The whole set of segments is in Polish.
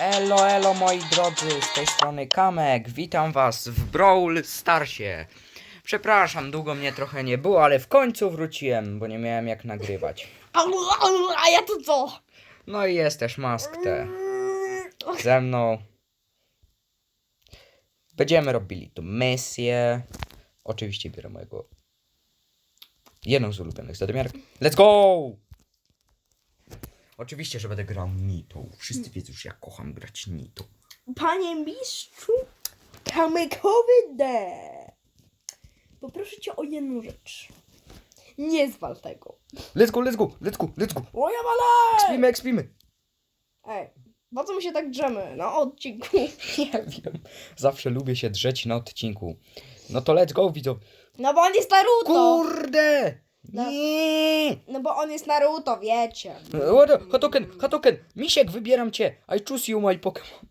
Elo, elo moi drodzy, z tej strony Kamek, witam was w Brawl Starsie. Przepraszam, długo mnie trochę nie było, ale w końcu wróciłem, bo nie miałem jak nagrywać. A, ja to co? No i jest też Mask T ze mną. Będziemy robili tu misję. Oczywiście biorę mojego jedną z ulubionych zadymiarek. Let's go! Oczywiście, że będę grał Nitą. Wszyscy wiedzą, że ja kocham grać Nitą. Panie mistrzu, kamykowy D. Poproszę cię o jedną rzecz. Nie zwal tego. Let's go, let's go, let's go, let's go. O ja malaj! Ekspimy, ekspimy. Ej, po co my się tak drzemy na odcinku? Nie wiem. Zawsze lubię się drzeć na odcinku. No to let's go, widzą. No bo on jest Naruto. Kurde! No. No bo on jest Naruto, wiecie. What? Hatoken, Hatoken, Misiek, wybieram cię. I choose you, my Pokémon.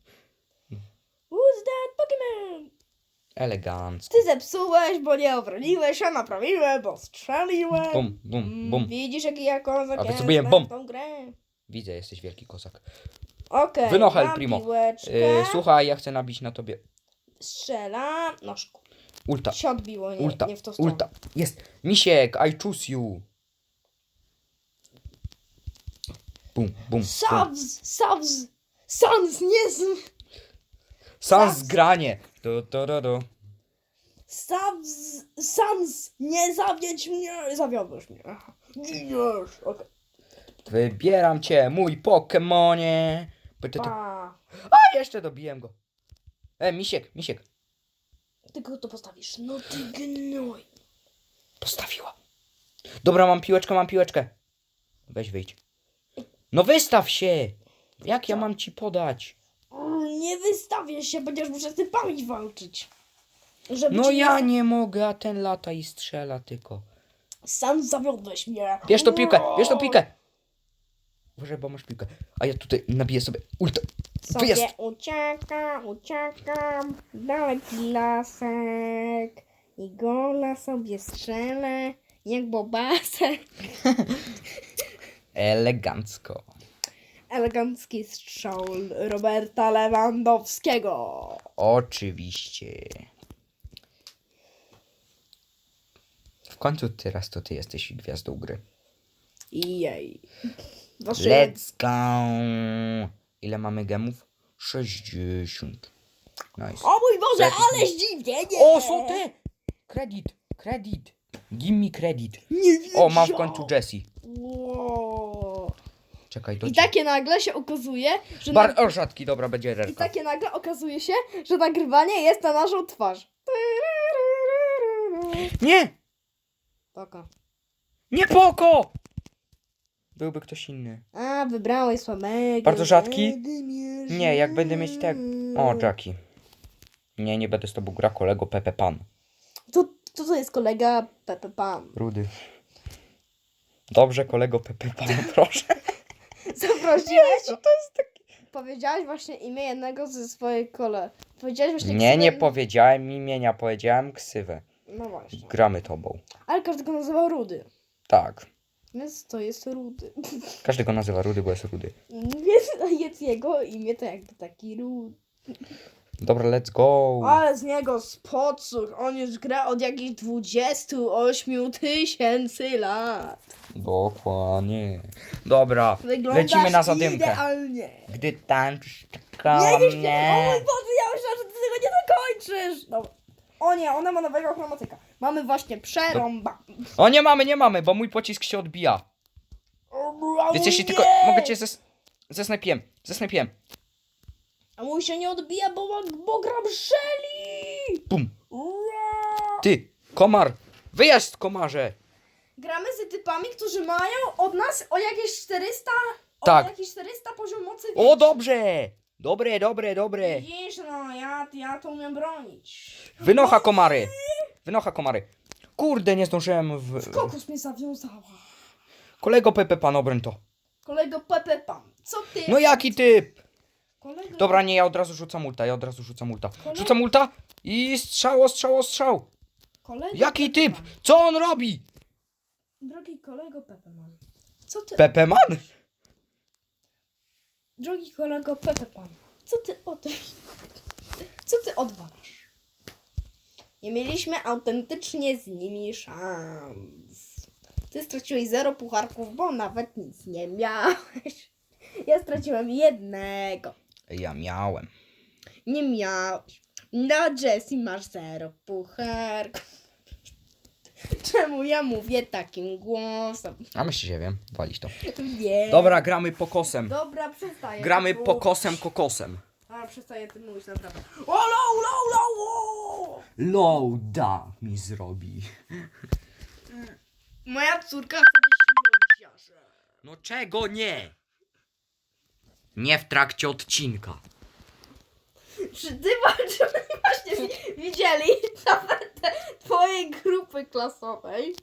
Who's that Pokemon? Elegancko. Ty zepsułeś, bo nie obroniłeś, a naprawiłem, bo strzeliłem. Bum, bum, Mm, bum. Widzisz, jaki ja kozak A wycofuję bum. tą grę. Widzę, jesteś wielki kozak. Okej, Wynochel, mam primo. piłeczkę. Yy, słuchaj, ja chcę nabić na tobie Strzela. No, szku- ulta. się odbiło, nie, Ulta, nie w tą stronę. ulta. Jest. Misiek, I choose you. Bum, bum. Savs, Savs, Sans, nie z... Sans granie. Do, do, do, do. Savs, Sans, nie zawiedź mnie, zawiodłeś mnie. Giniesz, okej. Wybieram cię, mój Pokemonie. To- Pa. A, jeszcze dobiłem go. E, misiek, misiek. Tylko to postawisz, no ty gnoj. Postawiła. Dobra, mam piłeczkę, mam piłeczkę. Weź wyjdź. No wystaw się! Jak ja mam ci podać? Nie wystawię się, będziesz muszę z typami walczyć. Żeby No ci ja nie... nie mogę, a ten lata i strzela tylko. Sam zawiodłeś mnie. Bierz tą piłkę, bierz tą piłkę! Uważaj, bo masz piłkę. A ja tutaj nabiję sobie ulta. Sobie Wyjazd! uciekam, uciekam, daleki lasek i gola sobie strzelę, jak bobasek. Elegancko. Elegancki strzał Roberta Lewandowskiego. Oczywiście. W końcu teraz to ty jesteś gwiazdą gry. Jej. Wasze Let's go! Ile mamy gemów? 60. Nice. O mój Boże, Kredyt. ale zdziwienie! O, są te! Kredyt, kredyt. Give me kredyt. Nie wiem. O, mam w końcu Jessie. Wow. Czekaj, do I ciebie. takie nagle się okazuje, że Bar o, rzadki, dobra, będzie I rerka. takie nagle okazuje się, że nagrywanie jest na naszą twarz. Nie! Poko. Nie poko! Byłby ktoś inny. A, wybrałeś słabego. Bardzo rzadki? Nie, jak będę mieć tak... O, Jackie. Nie, nie będę z tobą grał kolego Pepe Pan. To, to, to jest kolega Pepe Pan. Rudy. Dobrze, kolego Pepe Pan, proszę. Zaprosiłeś? to jest taki... Powiedziałeś właśnie imię jednego ze swoich kole. Powiedziałeś właśnie Nie, nie ksywę- powiedziałem imienia, powiedziałem ksywę. No właśnie. Gramy tobą. Ale każdy go nazywał Rudy. Tak. Więc to jest Rudy. Każdy go nazywa Rudy, bo jest Rudy. Więc jest jego imię to jakby taki Rudy. Dobra, let's go. Ale z niego spocuch. On już gra od jakichś 28 tysięcy lat. Dokładnie. Dobra, Wyglądasz lecimy na zadymkę. idealnie. Gdy tańczysz koło Nie, nie, nie. O mój. Boże, ja myślałam, że ty tego nie dokończysz. Dobra. O nie, ona ma nowego chromatyka. Mamy właśnie przerąba. O, nie mamy, nie mamy, bo mój pocisk się odbija. O, Więc jeśli nie. tylko... Mogę cię zes... zesnajpiłem. Zesnajpiłem. A mój się nie odbija, bo, bo gram Shelly. Bum. Ty, komar. Wyjazd, komarze. Gramy z typami, którzy mają od nas o jakieś 400... Tak. O jakieś 400 poziom mocy O, dobrze. Dobre, dobre, dobre. Widzisz, no ja, ja to umiem bronić. Wynocha komary. Wynocha komary. Kurde, nie zdążyłem w... Kokos mnie zawiązała. Kolego Pepe Pan, obroń to. Kolego Pepe Pan, co ty? No jaki typ? Kolego... Dobra, nie, ja od razu rzucam ulta, ja od razu rzucam ulta. Kolego- Rzucam ulta i strzał, strzał, strzał. Kolego Jaki Pepe typ? Pan. Co on robi? Drogi kolego Pepe Man. Co ty? Pepe Man? Drogi kolego Pepe Pan. Co ty od... Co ty odwalasz? Nie mieliśmy autentycznie z nimi szans. Ty straciłeś zero pucharków, bo nawet nic nie miałeś. Ja straciłem jednego. Ja miałem. Nie miałeś. No, Jessie, masz zero pucharków. Czemu ja mówię takim głosem? A myślisz, że wiem. Walić to. Nie. Dobra, gramy pokosem. Dobra, przestaję. Gramy pokosem kokosem. A, przestaję tym mówić, naprawdę. O, low, low, low! Loada mi zrobi. Moja córka chce być lodziarzem. No czego nie? Nie w trakcie odcinka. Czy ty czy oni właśnie wi- widzieli nawet te twojej grupy klasowej?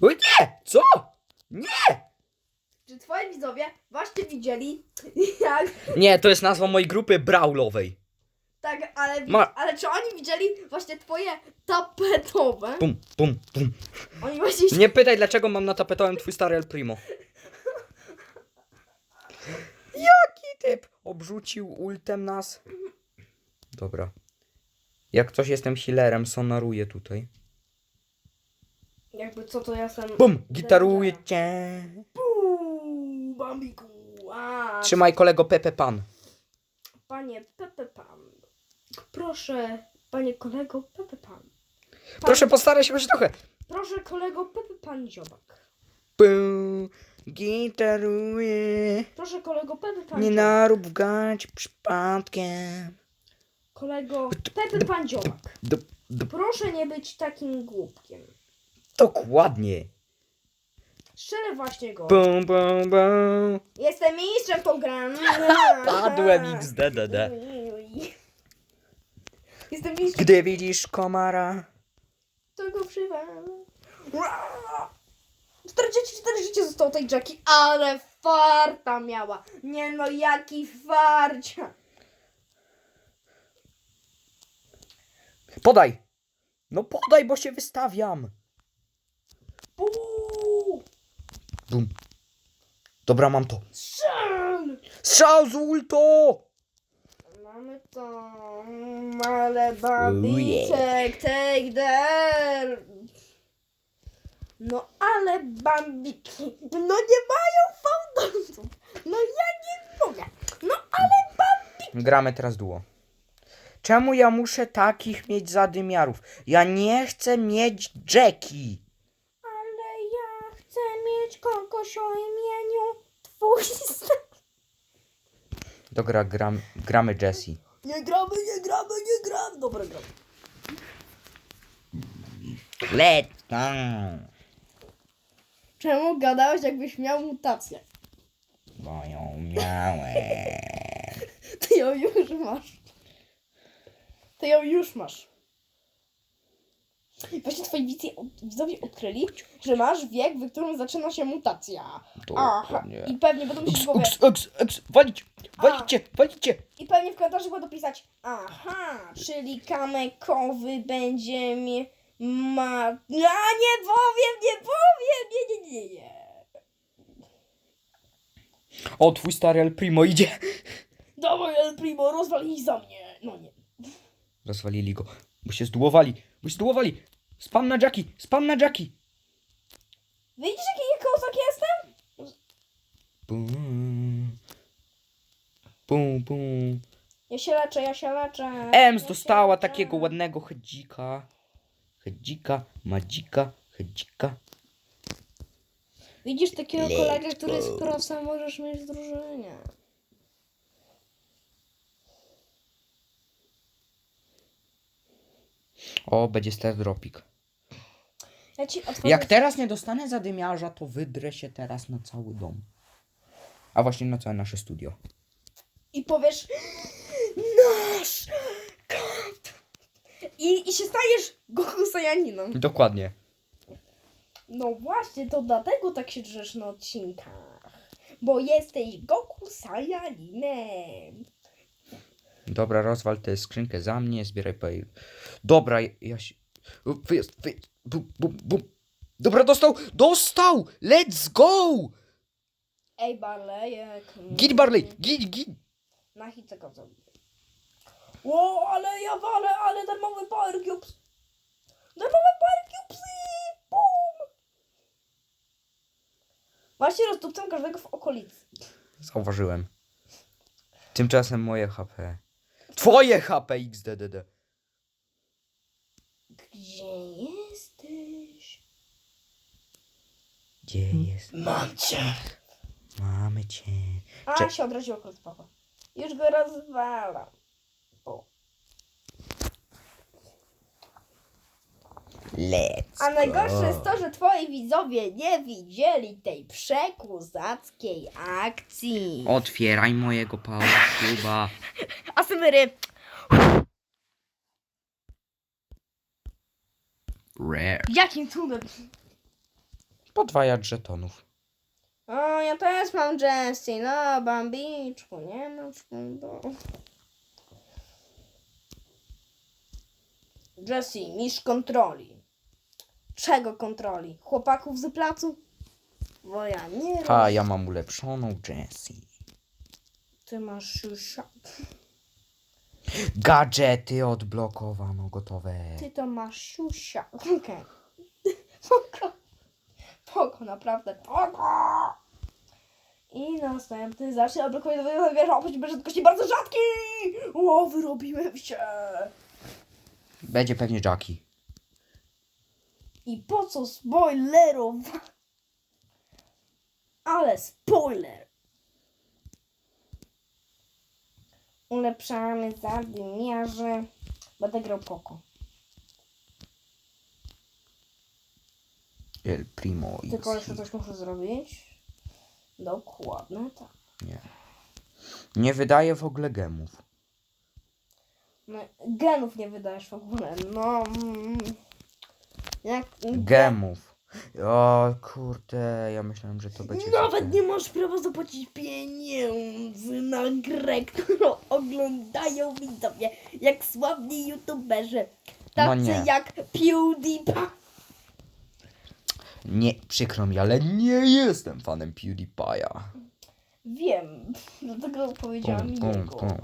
O nie! Co? Nie! Czy twoi widzowie właśnie widzieli, jak Nie, to jest nazwa mojej grupy brawlowej. Tak, ale, Ma- ale czy oni widzieli właśnie twoje tapetowe? Pum, pum, pum. Oni właśnie Nie pytaj, dlaczego mam na tapetowym twój stary El Primo. Jaki typ? Obrzucił ultem nas. Dobra. Jak coś jestem healerem, sonaruję tutaj. Jakby co to ja sam... Bum! Gitaruję cię. Puu, Bambiku. A, Trzymaj kolego Pepe Pan. Panie Pepe Pan. Proszę, panie kolego Pepe Pan. Proszę postaraj się choć trochę. Proszę kolego Pepe Pan Dziobak. Bum! Gitaruję. Proszę kolego Pepe Pan Nie Dziobak. narób gać przypadkiem. Kolego Pepe Pan Dziobak. Proszę nie być takim głupkiem. dokładnie. Strzelę właśnie go. Bum, bum, bum. Jestem mistrzem grę. Padłem XDDD. Jestem Gdy widzisz komara. tego przywa. 44 życie zostało tej Jackie, ale farta miała. Nie no, jaki farcia. Podaj! No podaj, bo się wystawiam. Bum. Dobra, mam to. strzel! Strzał z ulto! Mamy to. Ale bambicek, take there. No ale bambiki, no nie mają fałdolców. No ja nie mogę. No ale bambiki. Gramy teraz duo. Czemu ja muszę takich mieć zadymiarów? Ja nie chcę mieć Jackie. Ale ja chcę mieć kogoś o imieniu twój syn. Dobra, gram, gramy Jessie. Nie gramy, nie gramy, nie gramy. Dobra, gramy. Let's go. Czemu gadałeś jakbyś miał mutację? Bo ją miałem. Ty ją już masz. Ty ją już masz. Właśnie twoi widzowie, widzowie odkryli, że masz wiek, w którym zaczyna się mutacja. Aha. Dokładnie. I pewnie będą się głowie. x, x, x, walić, walicie, walicie. I pewnie w komentarzu będą pisać. Aha, czyli kamekowy będzie mi ma. Nie powiem, nie powiem, nie, nie, nie, nie. O, twój stary El Primo idzie. Dawaj El Primo, rozwal ich za mnie. No nie. Rozwalili go. Bo się zdułowali, zdułowali. Spam na Jackie, spam na Jackie. Widzisz jaki kozak jestem? Bum. Bum, bum. Ja się leczę, ja się leczę. Ems Ja dostała leczę. takiego ładnego hedzika. Hedzika, madzika, hedzika. Widzisz takiego kolegę, który jest prosem, możesz mieć w O, będzie star dropik. Ja ci. Jak teraz nie dostanę zadymiarza, to wydrę się teraz na cały dom. A właśnie na całe nasze studio. I powiesz. Nasz kot! I, I się stajesz Goku Sajaninem. Dokładnie. No właśnie, to dlatego tak się drzesz na odcinkach. Bo jesteś Goku Sajaninem. Dobra, rozwal tę skrzynkę za mnie, zbieraj po Dobra, ja się... Wyjazd, wyjazd, bum, bum, bum. Dobra, dostał, dostał! Let's go! Ej, Barlejek. mm, Git Barley! Git, git! Na hita go zrobię. O, ale ja walę, ale darmowy Power Cubes. Darmowe Power Cubesy! Bum! Właśnie rozdupcam każdego w okolicy. Zauważyłem. Tymczasem moje HP. Twoje HP XDDD. Gdzie jesteś? Gdzie jest? Mam cię. Mamy cię. A, Cze- się odraziło papa. Już go rozwalam. O. Let's A najgorsze go. jest to, że twoi widzowie nie widzieli tej przekuzackiej akcji. Otwieraj mojego Power Asymery. Rare. Jakim cudem? Podwajacz żetonów. O, ja też mam Jessie, no, bambiczku, nie no, no. Jessie, mistrz kontroli. Czego kontroli? Chłopaków z placu? Bo ja nie A roz- ja mam ulepszoną Jessie. Ty masz już... Gadżety odblokowano, gotowe. Ty to masz siusia. Okej. Poko. Poko, naprawdę. Poko. I następny zacznie odblokować do wieża oprócz brzydkości bardzo rzadki. O, wyrobiłem się. Będzie pewnie Jackie. I po co spoilerować? Ale spoiler. Ulepszamy zadymiarze. Będę grał Poko. El Primo i Tylko jeszcze coś muszę zrobić. Dokładnie tak. Nie. Nie wydaje w ogóle gemów. No, genów nie wydajesz w ogóle. No. mm. Jak. Gemów. O kurde, ja myślałem, że to będzie. Nawet nie masz prawa zapłacić pieniędzy na grę, którą oglądają widzowie. Jak sławni youtuberzy. No Tacy nie. jak PewDiePie. Nie, przykro mi, ale nie jestem fanem PewDiePie'a. Wiem, dlatego powiedziałam Pum, pum, jego. pum.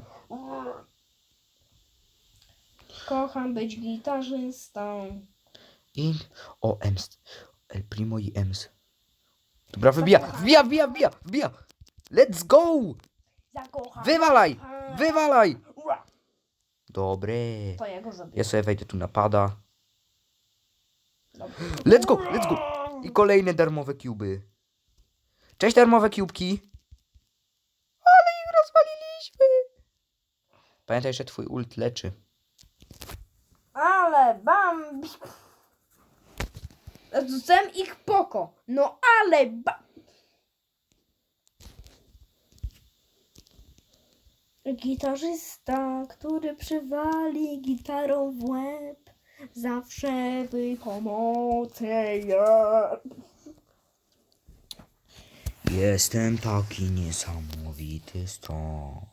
Kocham być gitarzystą. I. O, Ems. El Primo i Ems. Dobra, wybija, wbija, wbija, wbija, wbija. Let's go! Zakocham. Wywalaj! Wywalaj! Dobry. To ja go zabiję. Ja sobie wejdę tu napada. Let's go, let's go! I kolejne darmowe kuby. Cześć darmowe kubki. Ale ich rozwaliliśmy. Pamiętaj, że twój ult leczy. Ale Bambi. Rzucałem ich poko. No ale ba... Gitarzysta, który przywali gitarą w łeb, zawsze wypomocy Jestem taki niesamowity strong.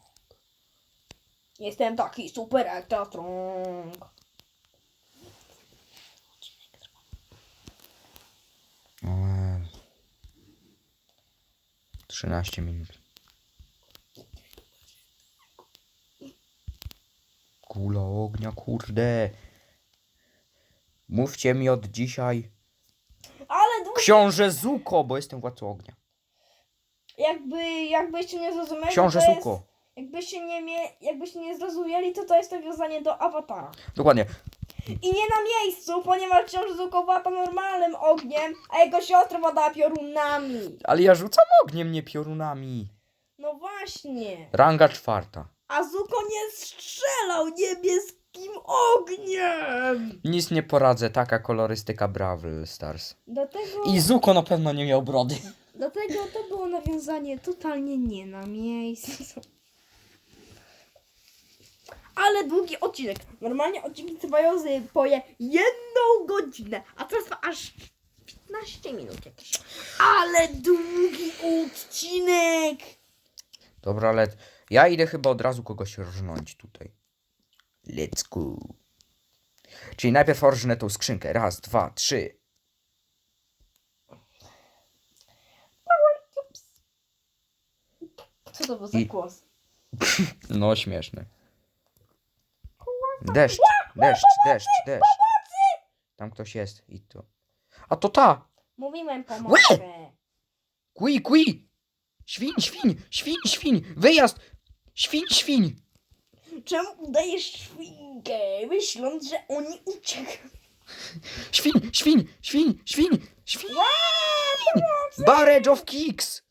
Jestem taki super extra strong. 13 minut. Kula ognia, kurde. Mówcie mi od dzisiaj Ale długo, Książę Zuko, bo jestem władcą ognia. jakby, jakbyście nie zrozumieli, Książę to jest, Zuko. jakbyście nie, mie, jakbyście nie zrozumieli, to to jest nawiązanie do awatara. Dokładnie. I nie na miejscu, ponieważ książę Zuko wada normalnym ogniem, a jego siostra wada piorunami. Ale ja rzucam ogniem, nie piorunami. No właśnie. Ranga czwarta. A Zuko nie strzelał niebieskim ogniem. Nic nie poradzę, taka kolorystyka Brawl Stars. Dlatego, I Zuko na pewno nie miał brody. dlatego to było nawiązanie totalnie nie na miejscu. Ale długi odcinek. Normalnie odcinki trwają z poje jedną godzinę, a teraz trwa aż 15 minut jakieś. Ale długi odcinek! Dobra, ale ja idę chyba od razu kogoś rżnąć tutaj. Let's go. Czyli najpierw orżnę tą skrzynkę. Raz, dwa, trzy. Co to był za I- głos? No, śmieszny. Deszcz, deszcz, deszcz, deszcz. Tam ktoś jest i to. A to ta! Mówiłem pomogę. Kui, kui! Świń, świń, świń, świń! Wyjazd! Świń, świń! Czemu udajesz świnkę, myśląc, że oni uciekł? Świń, świń, świń, świń, świń! Barrage of kicks!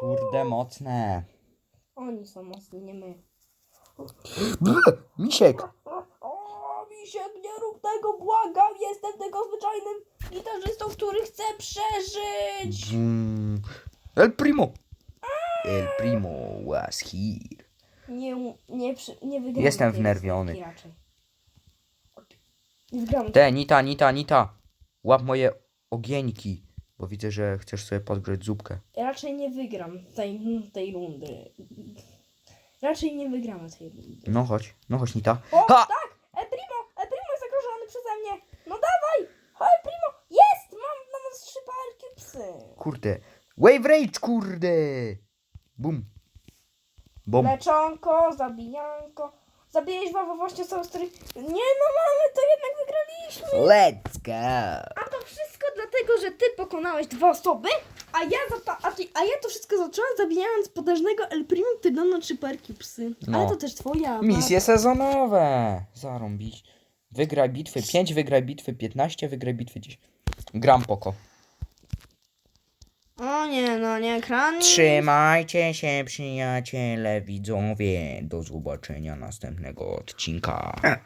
Kurde, mocne. Oni są mocni, nie my. Misiek! O, Misiek, nie rób tego, błagam, jestem tego zwyczajnym gitarzystą, który chce przeżyć. Bum. El Primo! El Primo was here. Nie, nie, przy, nie wygramy Jestem tej wnerwiony. rozgrywki raczej. Te, Nita, Nita, Nita! Łap moje ogieńki, bo widzę, że chcesz sobie podgrzeć zupkę. Ja raczej nie wygram tej, tej rundy. Raczej nie wygramy tej rundy. No chodź, no chodź, Nita. O, Ha! tak! El Primo! El Primo jest zagrożony przeze mnie! No dawaj! El Primo! Jest! Mam na nas trzy parki psy! Kurde. Wave Rage, kurde! Bum. Bum. Leczonko, zabijanko. Zabijeś Wawa właśnie są stry... Nie no mamy, to jednak wygraliśmy! Let's go! Dlatego, że ty pokonałeś dwie osoby, a ja, a, ty, a ja to wszystko zaczęłam zabijając potężnego El Primo, który dał na trzy parki psy. No. Ale to też twoja. Misje sezonowe! Zarąbić. Wygraj bitwy 5, wygraj bitwy 15, wygraj bitwy 10. Gram poko. O nie, no nie, kran. Trzymajcie się przyjaciele, widzowie. Do zobaczenia następnego odcinka.